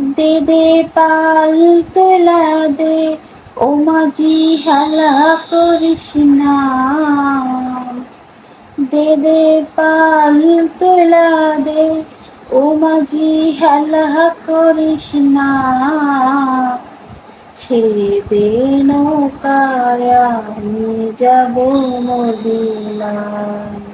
দে দে, পাল তোলা দে। ও মাঝি হেলা করিস না। দে দে, পাল তোলা দে। ও মাঝি হেলা করিস না। ছেড়ে দে নৌকায়, আমি যাব মদিনায়।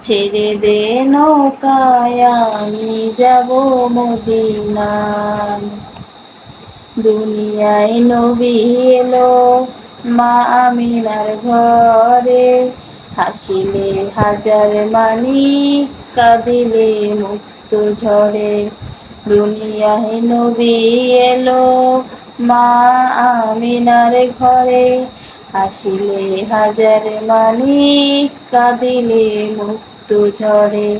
ছেড়ে দে নৌকায়, আমি যাব মদিনায়। দুনিয়ায় নবী এলো মা আমিনার ঘরে। হাসিলে হাজার মানি, কাঁদিলে মুক্ত ঝরে দুনিয়ায় নবী এলো মা আমিনার ঘরে। হাসিলে হাজার মানি কাঁদিলে মুক্ত ঝরে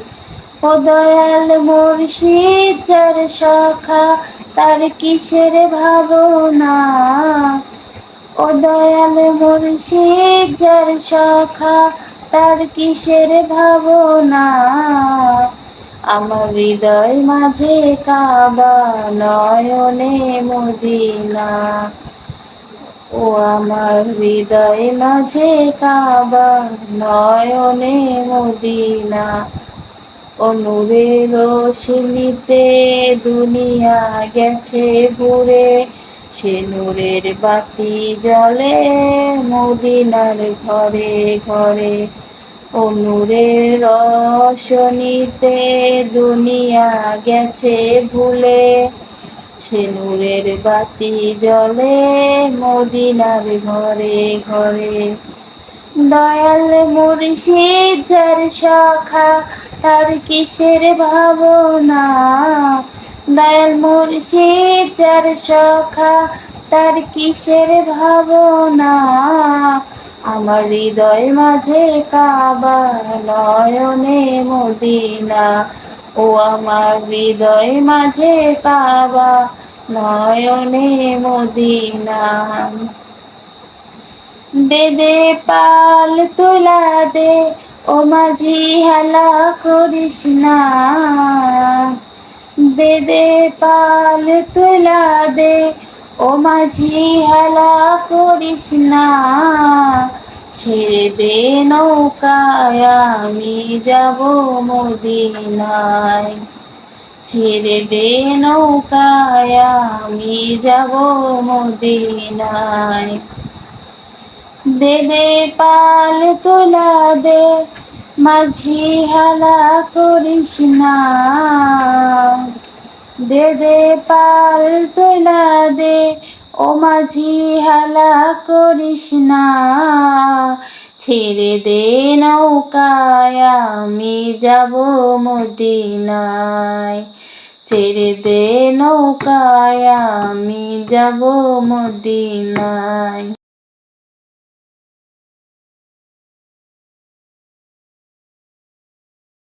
ও দয়াল মুর্শিদ, যার সখা তার কিসের ভাবনা? ও দয়াল মুর্শিদ, যার সখা তার কিসের ভাবনা? আমার হৃদয় মাঝে কাবা নয়নে মদিনা। ও আমার হৃদয় মাঝে কাবা নয়নে মদিনা। অনুরে রোশনিতে দুনিয়া গেছে ঘুরে সে নূরের বাতি জ্বলে মদিনার ঘরে ঘরে। অনুরের রোশনিতে দুনিয়া গেছে ভুলে সে বাতি জ্বলে, মদিনার ঘরে ঘরে। দয়াল মুর্শিদ, যার শাখা, তার কিসের ভাবনা? দয়াল মুর্শিদ, যার শাখা, তার কিসের ভাবনা? আমার হৃদয় মাঝে কাবা নয়নে মদিনা। ও আমার হৃদয় মাঝে কাবা নয়নে মদিনা। দে পাল তোলা দে, ও মাঝি হালা করিস না। দে দে পাল তোলা দে, ও মাঝি হালা করিস না। ছেড়ে নৌকায়, আমি যাব মদিনায়। ছেড়ে দে নৌকায়, আমি যাব মদিনায়। দে দে পাল তোলা দে, মাঝি হালা করিস না। দে দে পাল তোলা দে ও মাঝি হালা করিস না, ছেড়ে দে নৌকায়, আমি যাব মদিনায়। ছেড়ে দে নৌকায়, আমি যাব মদিনায়।